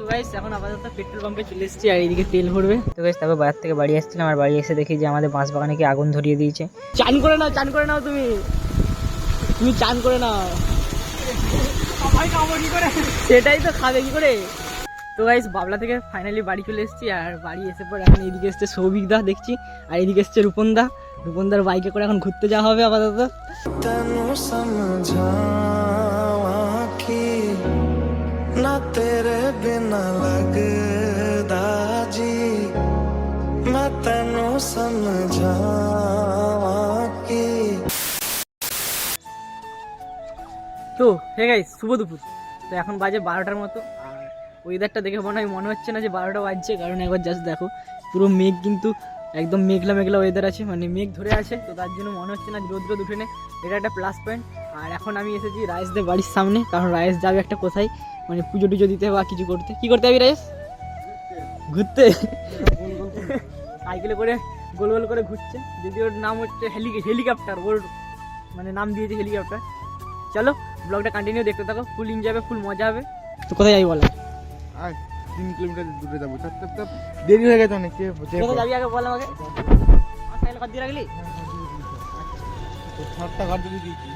তো এখন আপাতত পেট্রোল পাম্পে আর এইদিকে তেল ভরবে। গাইস তারপর থেকে বাড়ি আর বাড়ি এসে দেখি যে আমাদের বাঁশ বাগানে আগুন ধরিয়ে দিয়েছে। চান করে নাও, চান করে নাও তুমি। তুমি চান করে নাও। সেটাই তো খাবে কি করে? তো গাইস বাবলা থেকে ফাইনালি বাড়ি চলে এসেছি, আর বাড়ি এসে পর এখন এইদিকে এসছে সৌভিক দা, দেখছি। আর এইদিকে এসছে রূপন দা। রূপন দার বাইকে করে এখন ঘুরতে যাওয়া হবে আপাতত। ना तेरे बिना लगदा जी, मैं तेनू समझावा की তো হে গাই শুভ দুপুর। তো এখন বাজে বারোটার মতো, আর ওয়েদারটা দেখে মনে হয়, মনে হচ্ছে না যে বারোটা বাজছে, কারণ একবার জাস্ট দেখো, পুরো মেঘ কিন্তু একদম মেঘলা মেঘলা ওয়েদার আছে মানে মেঘ ধরে আছে, তো তার জন্য মনে হচ্ছে না রোদ রোদ উঠে এটা একটা প্লাস পয়েন্ট আর এখন আমি এসেছি রায়েসদের বাড়ির সামনে, কারণ রায়েস যাবে একটা কোথায়? মানে পুজো টুজো দিতে বা কিছু করতে। কি করতে হবে রায়েশ ঘুরতে। সাইকেলে করে গোল গোল করে ঘুরছে। যদি ওর নাম হচ্ছে হেলি হেলিকপ্টার ওর মানে নাম দিয়েছে হেলিকপ্টার। চলো ব্লগটা কন্টিনিউ দেখতে থাকো। ফুল এনজয় হবে ফুল মজা হবে। তো কোথায় যাবি বলো? আর তিন কিলোমিটার দূরে যাব। চাপ চাপ চাপ দেরি হয়ে গেছে অনেক কোথায় যাবি আগে বল আমাকে? আমার সাইকেল কত দিয়ে রাখলি? সাতটা ঘর যদি দিয়েছি।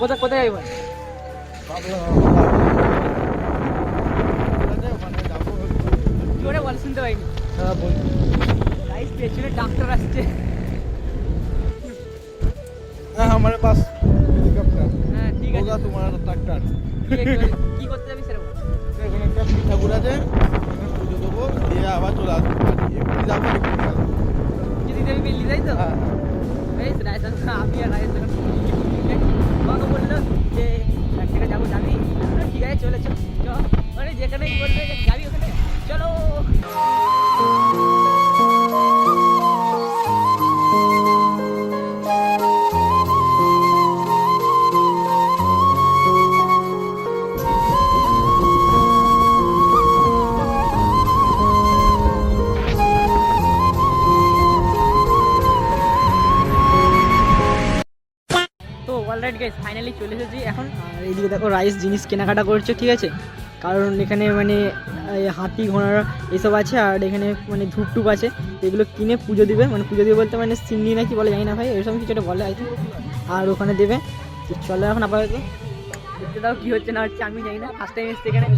কোথায় কোথায় যাবি বল ওখানে যাব জোরে বল শুনতে পাইনি। হ্যাঁ, গাইস পেছনে ডাক্তার আসছে। হ্যাঁ আমার পাস। হ্যাঁ ঠিক আছে। ওগা তোমার ডাক্তার কি করতে যাবি স্যার এখন পুজো দেবো আবার চলে আসব একটু যাব যদি তুমি বিল্লি যাই আমি আর রাজেশ বলল যে এক জায়গায় যাব যাবি? ঠিক আছে চ মানে যেখানেই বলল অলরাইট গাইস ফাইনালি চলে এসেছি। এখন আর এইদিকে দেখো রাইস জিনিস কেনাকাটা করছে, ঠিক আছে? কারণ এখানে মানে হাতি, ঘোড়া এসব আছে, আর এখানে মানে ধূপ টুপ আছে এগুলো কিনে পুজো দিবে। মানে পুজো দিবে বলতে মানে সিন্নি নাকি বলে, জানি না ভাই, এরকম কিছু একটা বলে আর ওখানে দেবে। চলো এখন আপাতত। দেখতে দাও কী হচ্ছে, না হচ্ছে, আমি জানি না। ফার্স্ট টাইম এসছি এখানে।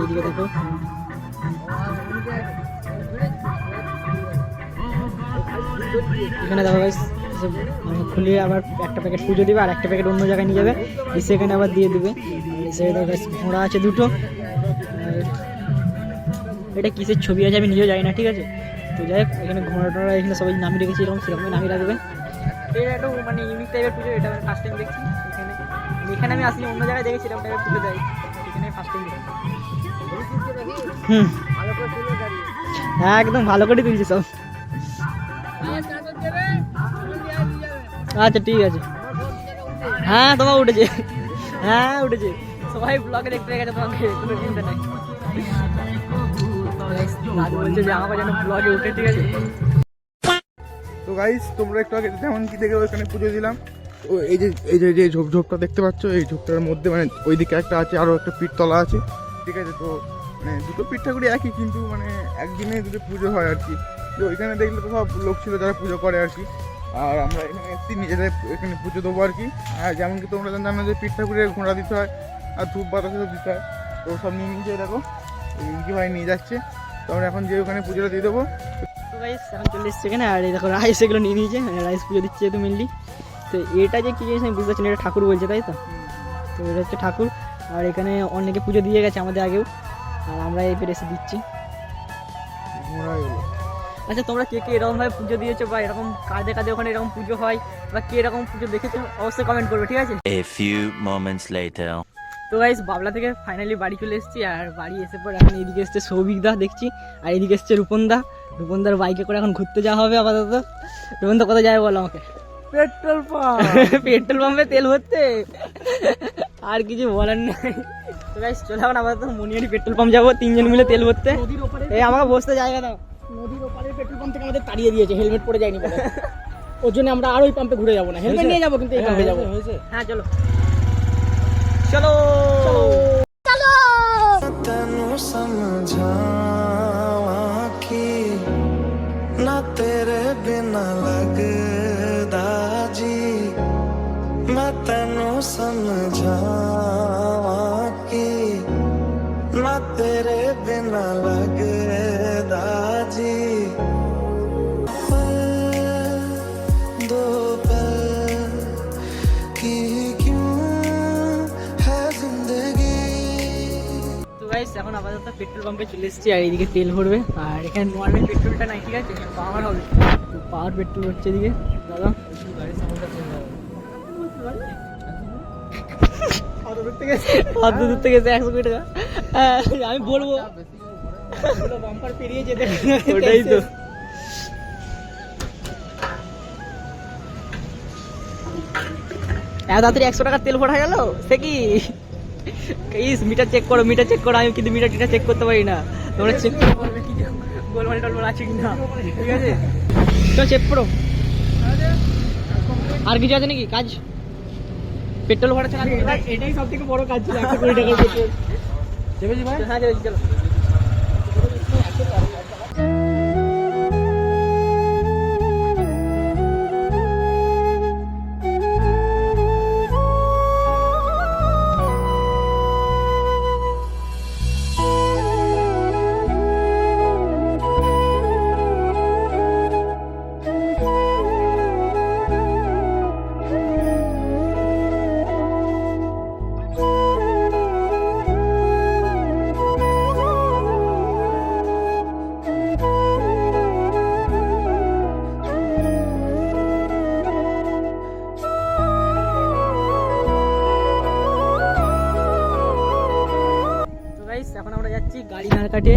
এইদিকে দেখো। এখানে দেখো গাইস খুলে আবার একটা প্যাকেট পুজো দিবে আর একটা প্যাকেট অন্য জায়গায় নিয়ে যাবে। এসে এখানে আবার দিয়ে দিবে। এসে ঘোড়া আছে দুটো। এটা কিসের ছবি আছে আমি নিজেও জানি না ঠিক আছে? তো যাই হোক এখানে ঘোড়া টোড়া এখানে সবাই নামিয়ে রেখেছি এরকম সেরকমই নামিয়ে রাখবে। এটা একটু মানে ইউনিক টাইপের পুজো এটা আমি ফার্স্ট টাইম দেখছি। এখানে এখানে আমি আসলে অন্য জায়গায় দেখেছি এরকম টাইপের পুজো দেয় এখানে ফার্স্ট টাইম দেখছি হুম। হ্যাঁ একদম ভালো করে তুলছি সব। আচ্ছা ঠিক আছে। হ্যাঁ তোমার উঠেছে। হ্যাঁ উঠেছে। সবাই ব্লগে দেখতে গেছে, তোমাকে যে আমাকে যেন ব্লগে উঠে, ঠিক আছে? তো গাইস তোমরা একটু আগে যেমন কি দেখে ওখানে পুজো দিলাম ও এই যে এই যে যে ঝোপ, ঝোপটা দেখতে পাচ্ছ, এই ঝোপটার মধ্যে মানে ওইদিকে একটা আছে আরও একটা পিঠতলা আছে, ঠিক আছে? তো মানে দুটো পিঠ ঠাকুরই একই, কিন্তু মানে একদিনে দুটো পুজো হয় আর কি। তো ওইখানে দেখলে তো সব লোক ছিল যারা পুজো করে আর কি। আর আমরা এখানে এসেছি নিজেদের এখানে পুজো দেবো আর কি। আর যেমন কি তোমরা জানো যে পিঠ ঠাকুরের ঘোড়া দিতে হয় আর ধূপ বাতাসে দিতে হয়। তো সব নিয়ে নিয়েছে এই দেখো কি ভাই নিয়ে যাচ্ছে। তো আমরা এখন যে ওখানে পুজোটা দিয়ে দেবো। তো গাইস এখন চলে এসছে এখানে আর এই দেখো রাইস এগুলো নিয়ে নিয়েছে রাইস পুজো দিচ্ছে যেহেতু মেনলি তো এটা যে কি জিনিস আমি বুঝতে পারছি না এটা ঠাকুর বলছে তাই তো? তো এটা হচ্ছে ঠাকুর। আর এখানে অনেকে পুজো দিয়ে গেছে আমাদের আগেও। আর আমরা এবার এসে দিচ্ছি। আচ্ছা তোমরা কে কে এরকম ভাবে পুজো দিয়েছ বা এরকম কাঁধে কাঁধে ওখানে এরকম পুজো হয় বা কে এরকম পুজো দেখেছ অবশ্যই কমেন্ট করবে ঠিক আছে? A few moments later. তো গাইস বাবলা থেকে ফাইনালি বাড়ি চলে এসেছি আর বাড়ি এসে পর এখন এইদিকে এসছে সৌভিক দা দেখছি। আর এইদিকে এসছে রূপন দা। রূপন দার বাইকে করে এখন ঘুরতে যাওয়া হবে আপাতত। রূপন দা কোথায় যাবে বলো আমাকে? পেট্রোল পাম্প পেট্রোল পাম্পে তেল ভরতে? আর কিছু বলার নেই। তো গাইস চলে এখন আপাতত মনিয়ারি পেট্রোল পাম্প যাব তিনজন মিলে তেল ভরতে। এই আমাকে বসতে জায়গা দাও। নদীর ওপারের পেট্রোল পাম্প থেকে আমাদের তাড়িয়ে দিয়েছে হেলমেট পরে যায়নি বলে। ওর জন্য আমরা আর ওই পাম্পে ঘুরে যাব না। হেলমেট নিয়ে যাব কিন্তু এই পাম্পে যাব। হ্যাঁ চলো। চলো। চলো। समझावा कि ना तेरे बिना लगदा जी। मैं तेनू समझावा कि ना तेरे बिना लग পেট্রোল পাম্পে চলে এসেছি আর এইদিকে তেল ভরবে। আর এখানে নর্মাল পেট্রোলটা নাই ঠিক আছে? পাওয়ার হবে। তো পাওয়ার পেট্রোল হচ্ছে এদিকে। দাদা হ্যাঁ, আমি বলব। বাম্পার পেরিয়ে যেতে ওটাই তো। এত তাড়াতাড়ি একশো টাকার তেল ভরা গেল? সে কি? ইস মিটার চেক করো মিটার চেক করো আমি কিন্তু মিটার টিটার চেক করতে পারি না। তোমরা চেক করতে পারবে কি গোলমাল টলমাল আছে কি না ঠিক আছে? তো চেক করো। আর কিছু আছে নাকি? কাজ? পেট্রোল ভরা ছাড়া এটাই সব থেকে বড় কাজ ছিল একশো কুড়ি টাকার পেট্রোল। ভাই হ্যাঁ চেপেছি চলো। গাড়ি না কাটে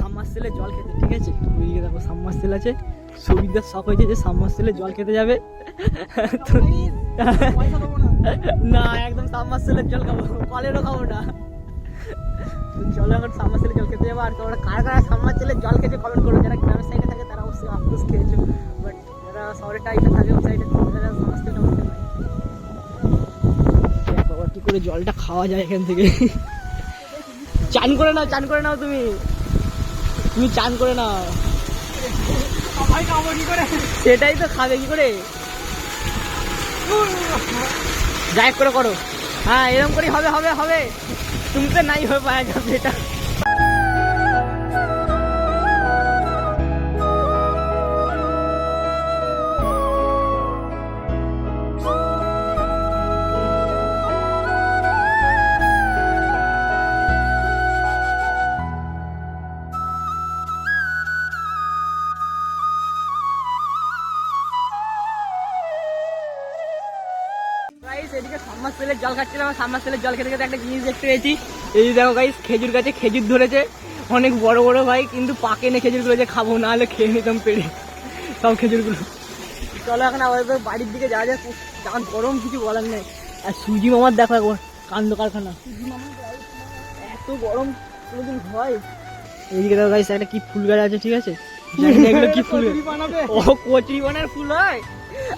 সাবমার্সেলে জল খেতে, ঠিক আছে? ওইদিকে দেখো সাবমার্সেল আছে। সুবিধার শখ হয়েছে যে সাবমার্সেলে জল খেতে যাবে। না, একদম সাবমার্সেলের জল খাব, কলেরও খাব না। চলো এখন সাবমার্সেলে জল খেতে যাব। আর তোমরা কার কারা সাবমার্সেলের জল খেতে কমেন্ট করো, যারা গ্রামের সাইডে থাকে তারা অবশ্যই আফসোস খেয়েছো। বাট যারা শহরের টাইপে থাকে, ওই সাইডে তারা সাবমার্সেল দেখ কি করে জলটা খাওয়া যায় এখান থেকে। চান করে নাও, চান করে নাও তুমি। তুমি চান করে নাও। সেটাই তো খাবে কি করে? যাই করে করো। হ্যাঁ এরকম করে হবে হবে হবে। তুমি তো নাই হয়ে পাওয়া যাবে এটা। এদিকে জল খাচ্ছিলাম সামনের সাবমার্সেলের জল খেতে খেতে একটা জিনিস দেখতে পেয়েছি। এই দেখো গাইস খেজুর গাছে খেজুর ধরেছে। অনেক বড় বড় ভাই কিন্তু পাকে নে খেজুরগুলো যে খাব না হলে খেয়ে নিতাম পেরে সব খেজুরগুলো চলো এখন আমাদের বাড়ির দিকে যাওয়া যায় যখন গরম কিছু বলার নেই। আর সুজি মামার দেখো একবার কান্দ কারখানা। এত গরম কোনোদিন হয়? এইদিকে দেখো গাইস একটা কি ফুল গাছ আছে ঠিক আছে? এগুলো কি ফুল ও কচুরি বানার ফুল হয়?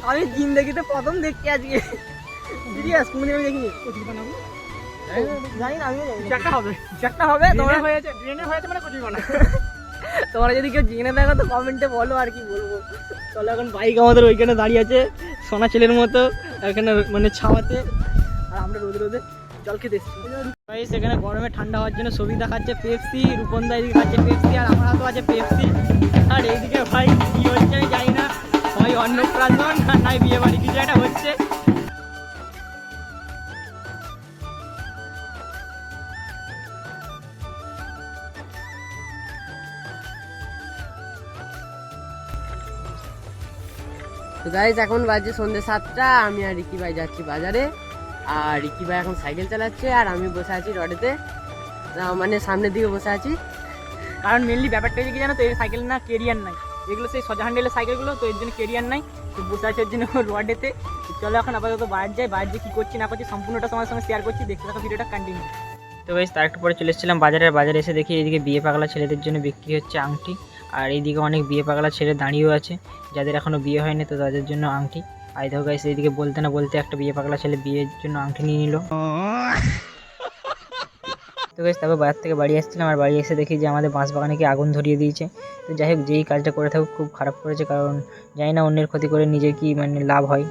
আমি জিন্দগিতে প্রথম দেখছি আজকে। সিরিয়াস কোনদিন আমি দেখিনি। কচুরি বানাবো জানি না আমিও জানি চারটা হবে। চারটা হবে তোমরা হয়েছে ড্রেনে হয়েছে মানে কচুরি তোমরা যদি কেউ জেনে থাকো তো কমেন্টে বলো আর কি বলব। চলো এখন বাইক আমাদের ওইখানে দাঁড়িয়ে আছে সোনা ছেলের মতো এখানে মানে ছাওয়াতে। আর আমরা রোদে রোদে জল খেতে এসেছি। সেখানে গরমে ঠান্ডা হওয়ার জন্য ছবিটা খাচ্ছে পেপসি রূপন্দা এদিকে খাচ্ছে পেপসি আর আমার তো আছে পেপসি আর এইদিকে ভাই কি হচ্ছে আমি জানি না। হয় অন্নপ্রাশন আর নাই বিয়ে বাড়ি কিছু একটা হচ্ছে। তো গাইজ এখন বাজে সন্ধ্যে সাতটা আমি আর রিকি ভাই যাচ্ছি বাজারে। আর রিকি ভাই এখন সাইকেল চালাচ্ছে আর আমি বসে আছি রডেতে। মানে সামনের দিকে বসে আছি। কারণ মেনলি ব্যাপারটা হচ্ছে কি জানো তো এই সাইকেল না কেরিয়ার নাই। এগুলো সেই সোজা হ্যান্ডেলের সাইকেলগুলো তো এর জন্য কেরিয়ার নাই। তো বসে আছে এর জন্য রডেতে। চলো এখন আপাতত বাইরে যাই বাইরে যে কী করছি না করছি সম্পূর্ণটা তোমার সঙ্গে শেয়ার করছি। দেখতে থাকো ভিডিওটা কন্টিনিউ তো বেশ তার একটু পরে চলে এসেছিলাম বাজারে। বাজারে এসে দেখি এদিকে বিয়ে পাগলা ছেলেদের জন্য বিক্রি হচ্ছে আংটি। আর এইদিকে অনেক বিয়ে পাগলা ছেলে দাঁড়িয়েও আছে। যাদের এখনও বিয়ে হয়নি তো তাদের জন্য আংটি। আর দেখো গাইস এইদিকে বলতে না বলতে একটা বিয়ে পাগলা ছেলে বিয়ের জন্য আংটি নিয়ে নিল। তো গাইস তারপর বাজার থেকে বাড়ি আসছিলাম। আর বাড়ি এসে দেখি যে আমাদের বাঁশ বাগানে কি আগুন ধরিয়ে দিয়েছে। তো যাই হোক, যেই কাজটা করে থাকুক, খুব খারাপ করেছে। কারণ জানি না অন্যের ক্ষতি করে নিজে কি মানে লাভ হয়।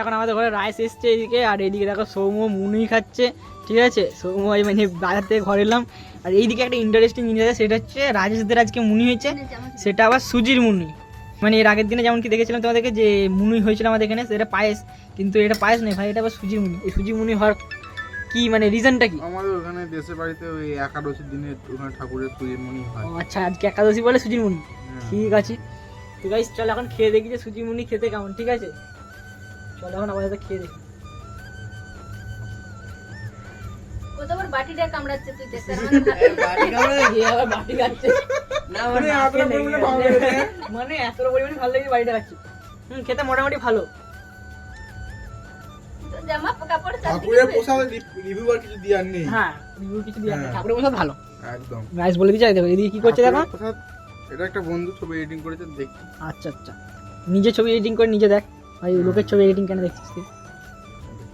এখন আমাদের ঘরে রাইস এসছে এদিকে আর এইদিকে দেখো সৌম্য মুনুই খাচ্ছে। ঠিক আছে? সৌম্য মানে বাজার থেকে ঘরে এলাম। আর এইদিকে একটা ইন্টারেস্টিং জিনিস আছে সেটা হচ্ছে রাজেশদের আজকে মুনি হয়েছে। সেটা আবার সুজির মুনি। মানে এর আগের দিনে যেমন কি দেখেছিলাম তোমাদেরকে যে মুনি হয়েছিল আমাদের এখানে সেটা পায়েস। কিন্তু এটা পায়েস নেই ভাই এটা আবার সুজির মুনি। এই সুজির মুনি হওয়ার কি মানে রিজনটা কি? আমাদের ওখানে দেশের বাড়িতে ওই একাদশীর দিনে ওখানে ঠাকুরের পুজোর মনি হয়। আচ্ছা আজকে একাদশী বলে সুজির মুনি? হ্যাঁ। ঠিক আছে। তো গাইস চল এখন খেয়ে দেখি যে সুজি মুনি খেতে কেমন ঠিক আছে? চল এখন আমাদের খেয়ে দেখি। বাটিটা কামড়াচ্ছে তুই দেখতে মানে এতটা পরিমাণে ভালো গেছে। লেগেছে? মানে এতটা পরিমাণে ভালো লেগেছে বাড়িটা খাচ্ছি। হুম খেতে মোটামুটি ভালো। জামা কাপড় ঠাকুরের প্রসাদ রিভিউ আর কিছু দেওয়ার নেই। হ্যাঁ রিভিউ কিছু দিয়ে হ্যাঁ। ঠাকুরের প্রসাদ ভালো। একদম। গাইস বলে দিচ্ছে দেখো এদিকে কি করছে দেখো। এটা একটা বন্ধু ছবি এডিটিং করেছে দেখি আচ্ছা আচ্ছা। নিজে ছবি এডিটিং করে নিজে দেখ। ভাই লোকের ছবি এডিটিং কেন দেখছিস তুই?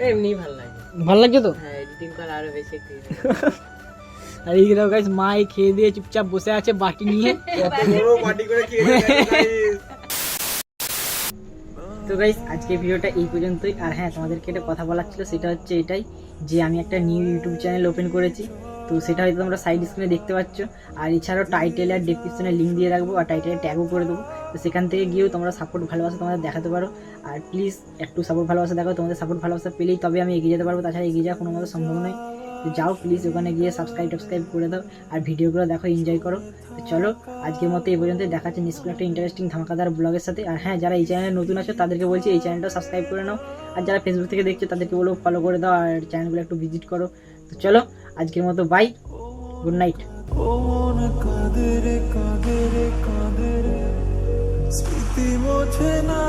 এমনি ভালো লাগে। ভালো লাগছে তো? হ্যাঁ এডিটিং করা আরও বেশি আর এই দেখো গাইস মা খেয়ে দিয়ে চুপচাপ বসে আছে বাটি নিয়ে। তো গাইস আজকে ভিডিওটা এই পর্যন্তই। আর হ্যাঁ তোমাদেরকে একটা কথা বলার ছিল সেটা হচ্ছে এটাই যে আমি একটা নিউ ইউটিউব চ্যানেল ওপেন করেছি। তো সেটা হয়তো তোমরা সাইড স্ক্রিনে দেখতে পাচ্ছ। আর এছাড়াও টাইটেল আর ডিসক্রিপশনে লিঙ্ক দিয়ে রাখব আর টাইটেলে ট্যাগও করে দেবো। তো সেখান থেকে গিয়েও তোমরা সাপোর্ট ভালোবাসা তোমাদের দেখাতে পারো। আর প্লিজ একটু সাপোর্ট ভালোবাসা দেখো তোমাদের সাপোর্ট ভালোবাসা পেলেই তবে আমি এগিয়ে যেতে পারব। তাছাড়া এগিয়ে যাওয়া কোনো মতো সম্ভব নয়। তো যাও প্লিজ ওখানে গিয়ে সাবস্ক্রাইব টাবস্ক্রাইব করে দাও। আর ভিডিওগুলো দেখো এনজয় করো। তো চলো, আজকের মতো এই পর্যন্ত দেখাচ্ছে নিশ্চয়ই একটা ইন্টারেস্টিং ধামাকাদার ব্লগের সাথে। আর হ্যাঁ যারা এই চ্যানেলে নতুন আছে, তাদেরকে বলছি এই চ্যানেলটা সাবস্ক্রাইব করে নাও। আর যারা ফেসবুক থেকে দেখছ, তাদেরকে বলো ফলো করে দাও। আর চ্যানেলগুলো একটু ভিজিট করো। তো চলো আজকের মতো বাই গুড নাইট স্মৃতি মোছে না।